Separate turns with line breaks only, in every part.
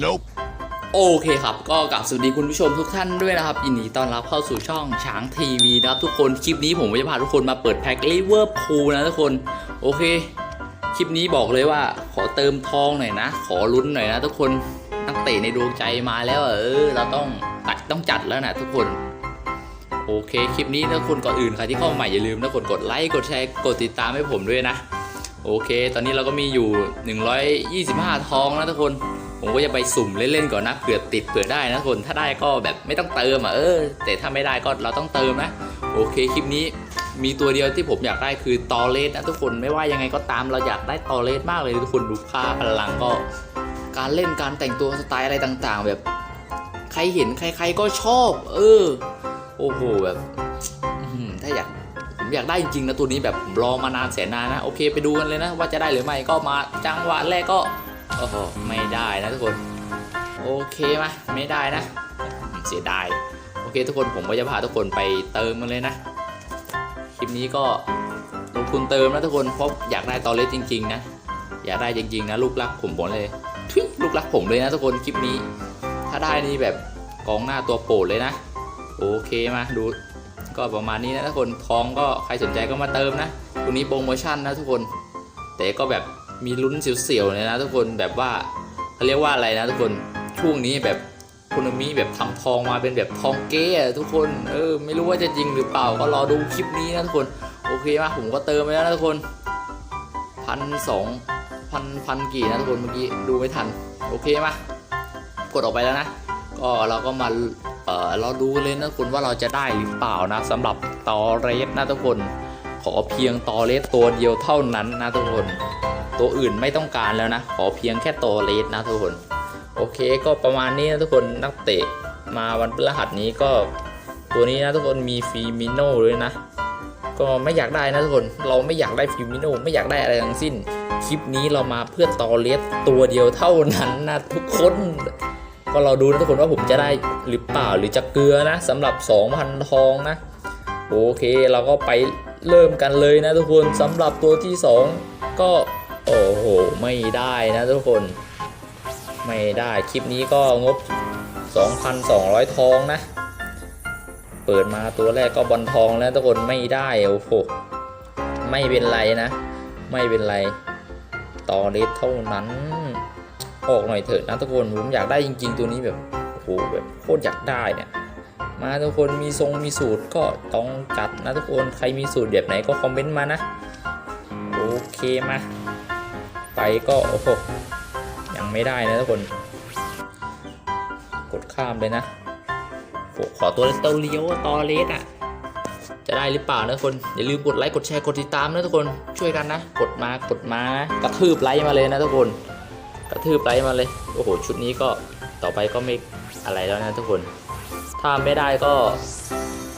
Nope.
โอเคครับ ก็กลับสวัสดีคุณผู้ชมทุกท่านด้วยนะครับยินดีต้อนรับเข้าสู่ช่องช้างทีวีนะครับทุกคนคลิปนี้ผมจะพาทุกคนมาเปิดแพ็คลิเวอร์พูลนะทุกคน โอเค คลิปนี้บอกเลยว่าขอเติมทองหน่อยนะ ขอลุ้นหน่อยนะทุกคนนักเตะในดวงใจมาแล้วเออเราต้องตัดต้องจัดแล้วนะทุกคนโอเคคลิปนี้นะทุกคนก่อนอื่นใครที่เข้ามาใหม่อย่าลืมนะกดกดไลค์กดแชร์กดติดตามให้ผมด้วยนะ โอเค ตอนนี้เราก็มีอยู่ 125 ทองนะทุกคน ผมก็จะไปสุ่มเล่นๆก่อนนะเผื่อติดเผื่อได้นะทุกคนถ้าได้ก็แบบไม่ต้องเติมอะเออ แต่ถ้าไม่ได้ก็เราต้องเติมนะ โอเคคลิปนี้มีตัวเดียวที่ผมอยากได้คือตอเลสนะทุกคนไม่ว่ายังไงก็ตามเราอยากได้ตอเลสมากเลยทุกคนดูค่าพลังก็ การเล่นการแต่งตัวสไตล์อะไรต่างๆ แบบ ใครเห็นใคร ๆก็ชอบ เออ โอ้โหแบบถ้าอยากผมอยากได้จริงๆนะตัวนี้แบบผมรอมานานแสนนานนะโอเคไปดูกันเลยนะ ว่าจะได้หรือไม่ก็มาจังหวะแรกก็ อ้โหไม่ได้นะทุกคน โอเคมาไม่ได้นะ เสียดาย โอเคทุกคนผมก็จะพาทุกคนไปเติมกันเลยนะ คลิปนี้ก็ลงทุนเติมนะทุกคนเพราะอยากได้ตอเลสจริง ๆ นะ อยากได้จริง ๆ นะลูกรักผมผมเลยทุยลูกรักผมเลยนะทุกคนคลิปนี้ ถ้าได้นี่แบบกองหน้าตัวโปรดเลยนะ โอเคมาดูก็ประมาณนี้นะทุกคนทองก็ใครสนใจก็มาเติมนะตรงนี้โปรโมชั่นนะทุกคน แต่ก็แบบ มีลุ้นเสียวๆเลยนะทุกคนแบบว่าเขาเรียกว่าอะไรนะทุกคนช่วงนี้แบบคุณมีแบบทำทองมาเป็นแบบทองเก๊ทุกคนเออไม่รู้ว่าจะจริงหรือเปล่าก็รอดูคลิปนี้นะทุกคนโอเคมาผมก็เติมไปแล้วนะทุกคนพันสองพันพันกี่นะทุกคนเมื่อกี้ดูไม่ทันโอเคมากดออกไปแล้วนะ ก็เราก็มาเออเราดูเลยนะคุณว่าเราจะได้หรือเปล่านะสำหรับตอเรสนะทุกคน ขอเพียงตอเรสตัวเดียวเท่านั้นนะทุกคน ตัวอื่นไม่ต้องการแล้วนะ ขอเพียงแค่ตอเรสนะทุกคน โอเคก็ประมาณนี้นะทุกคนนักเตะมาวันพฤหัสนี้ก็ตัวนี้นะทุกคนมีฟีมิโน่ด้วยนะ ก็ไม่อยากได้นะทุกคนเราไม่อยากได้ฟิมิโน่ไม่อยากได้อะไรทั้งสิ้น คลิปนี้เรามาเพื่อตอเลสตัวเดียวเท่านั้นนะทุกคนก็เราดูนะทุกคนว่าผมจะได้หรือเปล่าหรือจะเกลือนะสำหรับ 2,000 ทองนะ โอเคเราก็ไปเริ่มกันเลยนะทุกคนสำหรับตัวที่ 2 ก็ โอ้โห ไม่ได้นะทุกคน ไม่ได้คลิปนี้ก็งบ 2,200 ทองนะ เปิดมาตัวแรกก็บอลทองแล้วทุกคนไม่ได้โอ้โห ไม่เป็นไรนะ ไม่เป็นไร ต่อเลสเท่านั้น ออกหน่อยเถอะนะทุกคน ผมอยากได้จริง ๆ ตัวนี้แบบโอ้โหแบบโคตรอยากได้เนี่ยมาทุกคนมีทรงมีสูตรก็ต้องจัดนะทุกคนใครมีสูตรแบบไหนก็คอมเมนต์มานะ โอเคมา ก็โอ้โหยังไม่ได้นะทุกคน กดข้ามเลยนะโอ้ขอตัวเตาเลี้ยวตอเลสอะ จะได้หรือเปล่านะทุกคน อย่าลืมกดไลค์กดแชร์กดติดตามนะทุกคนช่วยกันนะ กดมากดมากระทืบไลค์มาเลยนะทุกคน กระทืบไลค์มาเลยโอ้โหชุดนี้ก็ต่อไปก็ไม่อะไรแล้วนะทุกคน ถ้าไม่ได้ก็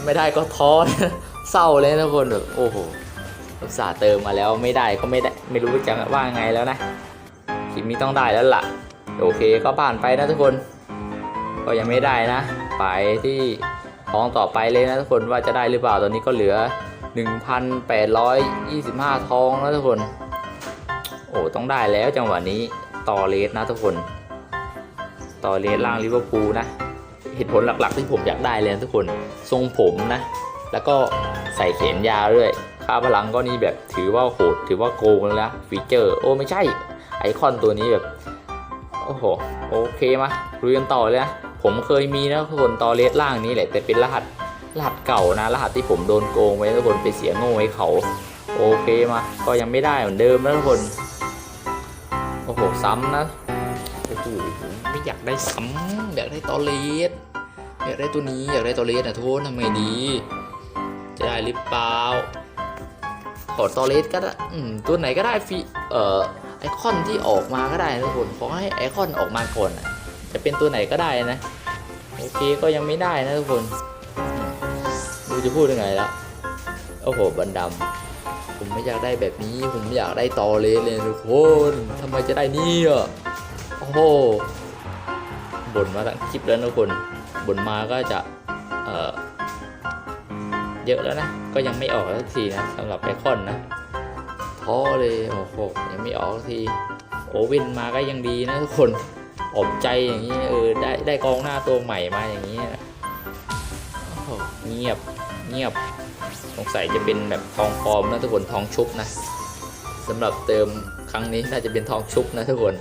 ไม่ได้ก็ท้อเศร้าเลยนะทุกคนแบบโอ้โหอุตส่าห์เติมมาแล้วไม่ได้ก็ไม่ได้ ไม่รู้จะว่าไงแล้วนะคลิปนี้ต้องได้แล้วล่ะ โอเคก็ผ่านไปนะทุกคน ก็ยังไม่ได้นะ ไปที่ทองต่อไปเลยนะทุกคนว่าจะได้หรือเปล่าตอนนี้ก็เหลือ 1,825 ทองแล้วทุกคน โอ้ต้องได้แล้วจังหวะนี้ต่อเลสนะทุกคน ต่อเลสล่างลิเวอร์พูลนะเหตุผลหลักๆที่ผมอยากได้เลยนะทุกคน ทรงผมนะ แล้วก็ใส่เขนยาวด้วย ค่าพลังก็นี่แบบถือว่าโหดถือว่าโกงแล้วนะฟีเจอร์ โอ้ไม่ใช่ ไอคอนตัวนี้แบบ โอ้โห โอเคมาลุยกันต่อเลยนะ ผมเคยมีนะทุกคนต่อเลสล่างนี้แหละแต่เป็นรหัสรหัสเก่านะ รหัสที่ผมโดนโกงไว้ทุกคนไปเสียโง่ให้เขา โอเคมา ก็ยังไม่ได้เหมือนเดิมนะทุกคน โอ้โห ซ้ำนะโอ้โหไม่อยากได้ซ้ำอยากได้ตอเลสอยากได้ตัวนี้อยากได้ตอเลสนะทุกคนทำไงดี จะได้หรือเปล่า ขอตอเลสก็ได้ตัวไหนก็ได้ฟีเอ่อไอคอนที่ออกมาก็ได้นะทุกคนขอให้ไอคอนออกมาก่อนจะเป็นตัวไหนก็ได้นะโอเคก็ยังไม่ได้นะทุกคนอืมไม่รู้จะพูดยังไงแล้วโอ้โหบันดำผมไม่อยากได้แบบนี้ ผมอยากได้ตอเลสเลยทุกคนทำไมจะได้นี่อะโอ้โหบ่นมาทั้งคลิปแล้วนะทุกคนบ่นมาก็จะเออเยอะแล้วนะ ก็ยังไม่ออกสักทีนะสำหรับไอคอนนะท้อเลยโอ้โหยังไม่ออกสักทีโอเว่นมาก็ยังดีนะทุกคนอบใจอย่างนี้เออได้ได้กองหน้าตัวใหม่มาอย่างนี้นะเงียบเงียบสงสัยจะเป็นแบบทองปลอมนะทุกคนทองชุบนะสำหรับเติมครั้งนี้น่าจะเป็นทองชุบนะทุกคน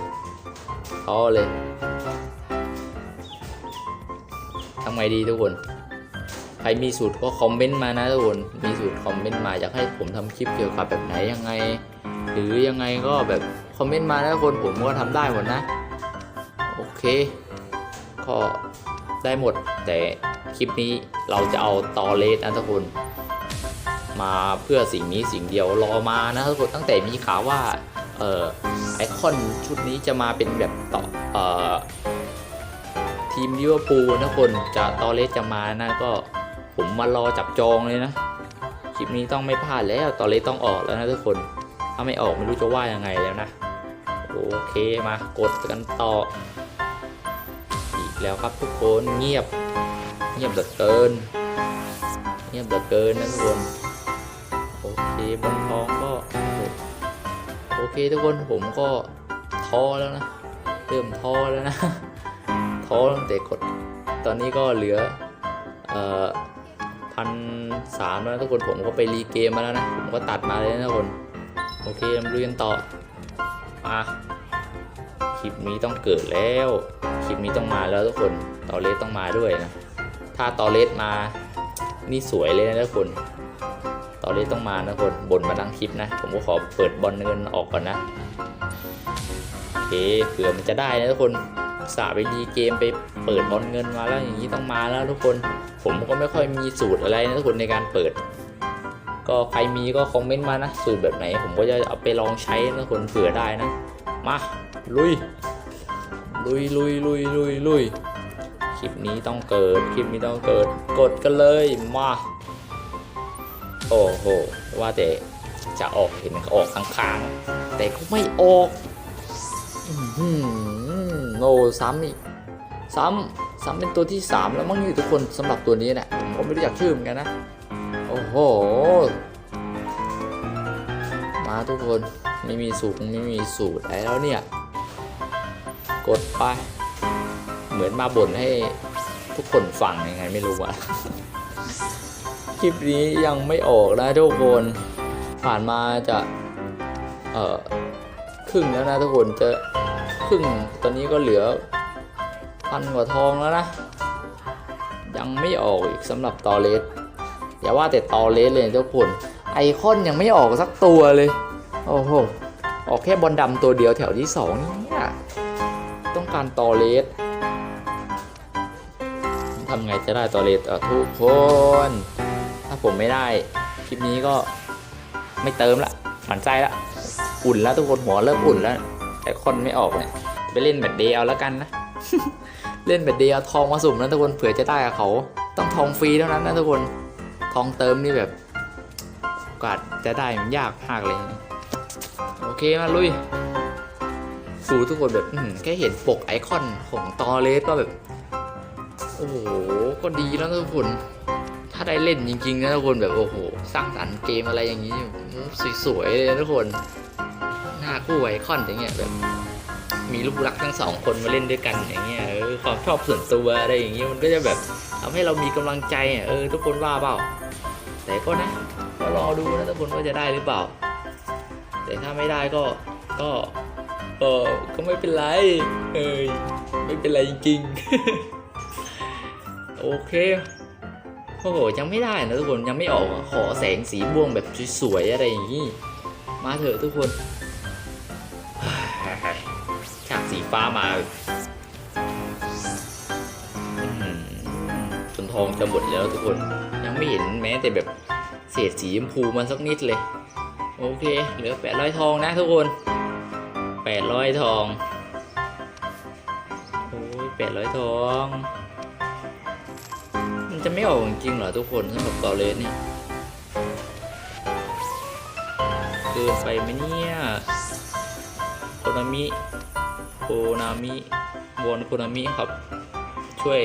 ท้อเลยทำไงดีทุกคน ครมีสูตรก็คอมเมนต์มานะทุกคนมีสูตรคอมเมนต์มาอยากให้ผมทำคลิปเกี่ยวกับแบบไหนยังไง หรือยังไงก็แบบคอมเมนต์มานะทุกคนผมก็ทำได้หมดนะ โอเค ก็ได้หมดแต่คลิปนี้เราจะเอาตอเลสนะทุกคน มาเพื่อสิ่งนี้สิ่งเดียวรอมานะทุกคนตั้งแต่มีข่าวว่าเอ่อไอคอนชุดนี้จะมาเป็นแบบต่อเอ่อทีมลิเวอร์พูลนะทุกคนจะตอเลสจะมานะก็ ผมมารอจับจองเลยนะคลิปนี้ต้องไม่พลาดแล้วตอนเลสต้องออกแล้วนะทุกคน ถ้าไม่ออกไม่รู้จะว่ายังไงแล้วนะ โอเคมากดกันต่อ อีกแล้วครับทุกคนเงียบ เงียบเหลือเกิน เงียบเหลือเกินนะทุกคนโอเคบนท้องก็โอเคทุกคนผมก็ท้อแล้วนะเริ่มท้อแล้วนะท้อตั้งแต่กดตอนนี้ก็เหลือเอ่อ พันสามแล้วทุกคนผมก็ไปรีเกมมาแล้วนะ ผมก็ตัดมาเลยนะทุกคน โอเคมาดูกันต่อมาคลิปนี้ต้องเกิดแล้วคลิปนี้ต้องมาแล้วทุกคนตอเลสต้องมาด้วยนะ ถ้าตอเลสมานี่สวยเลยนะทุกคนตอเลสต้องมานะทุกคนบ่นมาทั้งคลิปนะ ผมก็ขอเปิดบอลเงินออกก่อนนะโอเคเผื่อมันจะได้นะทุกคนสาไปดีเกมไปเปิดบอลเงินมาแล้วอย่างนี้ต้องมาแล้วทุกคน ผมก็ไม่ค่อยมีสูตรอะไรนะทุกคนในการเปิด ก็ใครมีก็คอมเมนต์มานะ สูตรแบบไหน ผมก็จะเอาไปลองใช้นะทุกคนเผื่อได้นะ มาลุย ลุยลุยลุยลุยลุยคลิปนี้ต้องเกิดคลิปนี้ต้องเกิด กดกันเลยมา โอ้โหว่าแต่จะออกเห็นออกค้างๆแต่ก็ไม่ออกอือหือโง่ซ้ำอีกซ้ำ ซ้ำเป็นตัวที่ 3 แล้วมั้งนี่ทุกคนสำหรับตัวนี้เนี่ยผมไม่รู้จักชื่อเหมือนกันนะ โอ้โห มาทุกคนไม่มีสูตรไม่มีสูตรอะไรแล้วเนี่ย กดไป เหมือนมาบ่นให้ทุกคนฟังยังไงไม่รู้อะคลิปนี้ยังไม่ออกนะทุกคนผ่านมาจะเอ่อครึ่งแล้วนะทุกคนจะครึ่งตอนนี้ก็เหลือ พันกว่าทองแล้วนะ ยังไม่ออกอีกสำหรับตอเลสอย่าว่าแต่ตอเลสเลยทุกคน ไอคอนยังไม่ออกสักตัวเลย โอ้โห ออกแค่บอลดำตัวเดียวแถวที่สองเนี่ยต้องการตอเลสทำไงจะได้ตอเลสอะทุกคน ถ้าผมไม่ได้ คลิปนี้ก็ไม่เติมละหมันใจละ อุ่นแล้วทุกคนหัวเริ่มอุ่นแล้วแต่คนไม่ออกเนี่ยไปเล่นแบบเดย์เอาแล้วกันนะ เล่นแบบเดีย์เอาทองมาสุ่มนะทุกคนเผื่อจะได้กับเขา ต้องทองฟรีเท่านั้นนะทุกคนทองเติมนี่แบบกาสจะได้มันยากมากเลย โอเคมาลุยสูทุกคนแบบแค่เห็นปกไอคอนของตอเลสก็แบบ โอ้โห ก็ดีแล้วทุกคน ถ้าได้เล่นจริงๆนะทุกคนแบบโอ้โห สร้างสรรค์เกมอะไรอย่างนี้สวยๆเลยทุกคน หน้าคู่ไอคอนอย่างเงี้ยแบบ มีลูกรักทั้งสองคนมาเล่นด้วยกันอย่างเงี้ยเออความชอบส่วนตัวอะไรอย่างเงี้ยมันก็จะแบบทำให้เรามีกำลังใจอะเออทุกคนว่าเปล่า แต่ก็นะก็รอดูนะทุกคนว่าจะได้หรือเปล่า แต่ถ้าไม่ได้ก็ก็เออก็ไม่เป็นไรเอ้ยไม่เป็นไรจริงๆโอเคโอ้โหยังไม่ได้นะทุกคนยังไม่ออกขอแสงสีม่วงแบบสวยๆอะไรอย่างนี้ มาเถอะทุกคน สีฟ้ามาจนทองจะหมดแล้วทุกคน ยังไม่เห็นแม้แต่แบบเศษสีชมพูมันสักนิดเลย โอเคเหลือ800ทองนะทุกคน800ทอง โอ้ย800ทอง มันจะไม่ออกจริงเหรอทุกคนสำหรับตอเลสนี่เกินไปไหมเนี่ยโคนามิ คนามิวอนโคนามิครับ ช่วย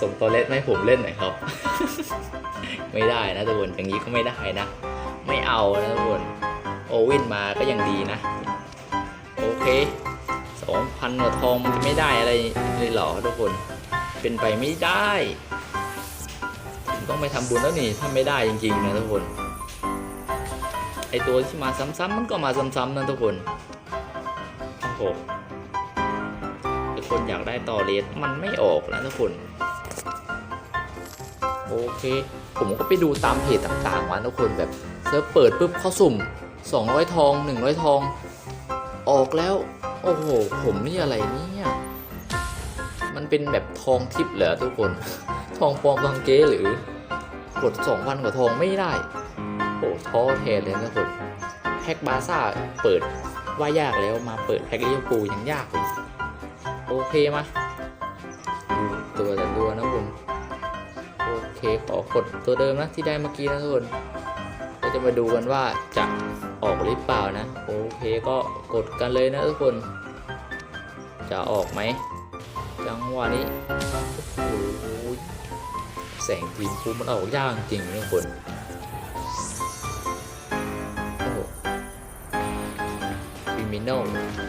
ส่งตอเลสมาให้ผมเล่นหน่อยครับ ไม่ได้นะทุกคนอย่างนี้ก็ไม่ได้นะ ไม่เอานะทุกคนโอว่นมาก็ยังดีนะ โอเคสองพันกว่าทองมันจะไม่ได้อะไรเลยเหรอทุกคน เป็นไปไม่ได้ผมต้องไปทำบุญแล้วนี่ถ้าไม่ได้จริงๆนะทุกคนไอตัวที่มาซ้ำๆมันก็มาซ้ำๆนะทุกคน โอ้โหทุกคนอยากได้ต่อเลสมันไม่ออกนะทุกคน โอเค ผมก็ไปดูตามเพจต่างๆมาทุกคนแบบเซิร์ฟเปิดปุ๊บเขาสุ่ม 200 ทอง 100 ทอง ออกแล้ว โอ้โห ผมนี่อะไรเนี่ย มันเป็นแบบทองทิพย์เหรอทุกคน ทองปลอมทองเก๊หรือกด2,000กว่าทองไม่ได้ โอ้ท้อแท้เลยนะทุกคนแพ็กบาซ่าเปิด ว่ายากแล้วมาเปิดแพ็กลิเวอร์พูยังยากเลยโอเคมาตัวแต่ตัวนะทุกคนโอเคขอกดตัวเดิมนะที่ได้เมื่อกี้นะทุกคนก็จะมาดูกันว่าจะออกหรือเปล่านะ โอเคก็กดกันเลยนะทุกคน จะออกไหมจังหวะนี้แสงทีมคูมันออกยากจริงนะทุกคน นอล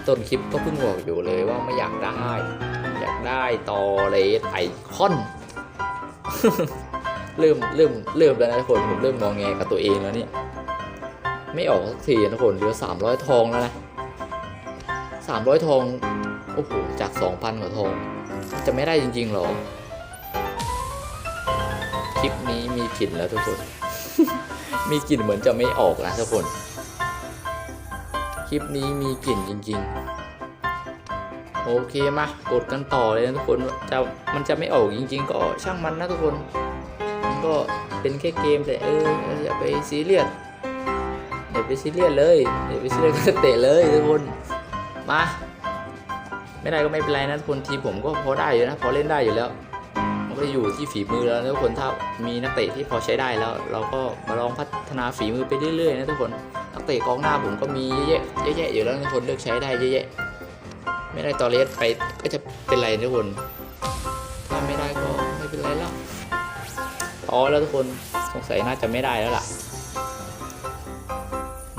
ต้นคลิปก็เพิ่งบอกอยู่เลยว่าไม่อยากได้ อยากได้ตอเลสไอคอนเริ่มเริ่มเริ่มแล้วนะทุกคนผมเริ่มมองแงกับตัวเองแล้วเนี่ย ไม่ออกสักทีนะทุกคนเหลือสามร้อยทองแล้วนะสามร้อยทองโอ้โหจากสองพันกว่าทอง จะไม่ได้จริงๆหรอ คลิปนี้มีกลิ่นแล้วทุกคน มีกลิ่นเหมือนจะไม่ออกนะทุกคน คลิปนี้มีกลิ่นจริง ๆ โอเคมากดกันต่อเลยนะทุกคนจะมันจะไม่ออกจริง ๆ ก็ช่างมันนะทุกคน มันก็เป็นแค่เกมแต่เอออย่าไปซีเรียสอย่าไปซีเรียสเลยอย่าไปซีเรียสกับนักเตะเลยทุกคนมาไม่ได้ก็ไม่เป็นไรนะทุกคนทีผมก็พอได้อยู่นะพอเล่นได้อยู่แล้วมันก็อยู่ที่ฝีมือแล้วนะทุกคนถ้ามีนักเตะที่พอใช้ได้แล้ว เราก็มาลองพัฒนาฝีมือไปเรื่อยๆนะทุกคน เตะกองหน้าผมก็มีเยอะแยะเยอะแยะอยู่แล้วทุกคนเลือกใช้ได้เยอะแยะ ไม่ได้ตอเลสไปก็จะเป็นไรนะทุกคนถ้าไม่ได้ก็ไม่เป็นไรแล้วพอแล้วทุกคนสงสัยน่าจะไม่ได้แล้วล่ะ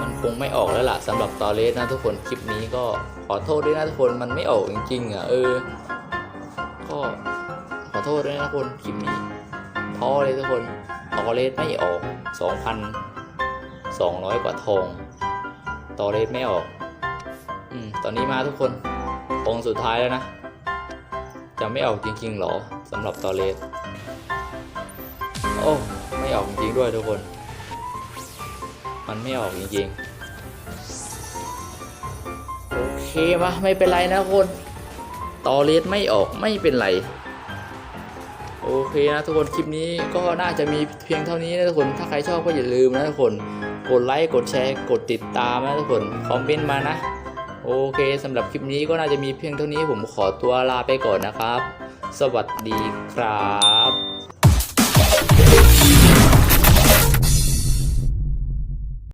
มันคงไม่ออกแล้วล่ะสำหรับตอเลสนะทุกคนคลิปนี้ก็ขอโทษด้วยนะทุกคนมันไม่ออกจริงๆอะเออก็ขอโทษด้วยนะทุกคนคลิปนี้ท้อเลยทุกคนตอเลสไม่ออก 200 กว่าทองตอเลสไม่ออก อืม ตอนนี้มาทุกคนองสุดท้ายแล้วนะ จะไม่ออกจริงๆหรอสำหรับตอเลสโอ้ ไม่ออกจริงด้วยทุกคน มันไม่ออกจริงๆ โอเคมาไม่เป็นไรนะทุกคน ตอเลสไม่ออกไม่เป็นไร โอเคนะทุกคนคลิปนี้ก็น่าจะมีเพียงเท่านี้นะทุกคน ถ้าใครชอบก็อย่าลืมนะทุกคน กดไลค์กดแชร์ กดติดตามนะทุกคนคอมเมนต์มานะ โอเคสำหรับคลิปนี้ก็น่าจะมีเพียงเท่านี้ผมขอตัวลาไปก่อนนะครับ สวัสดีครับ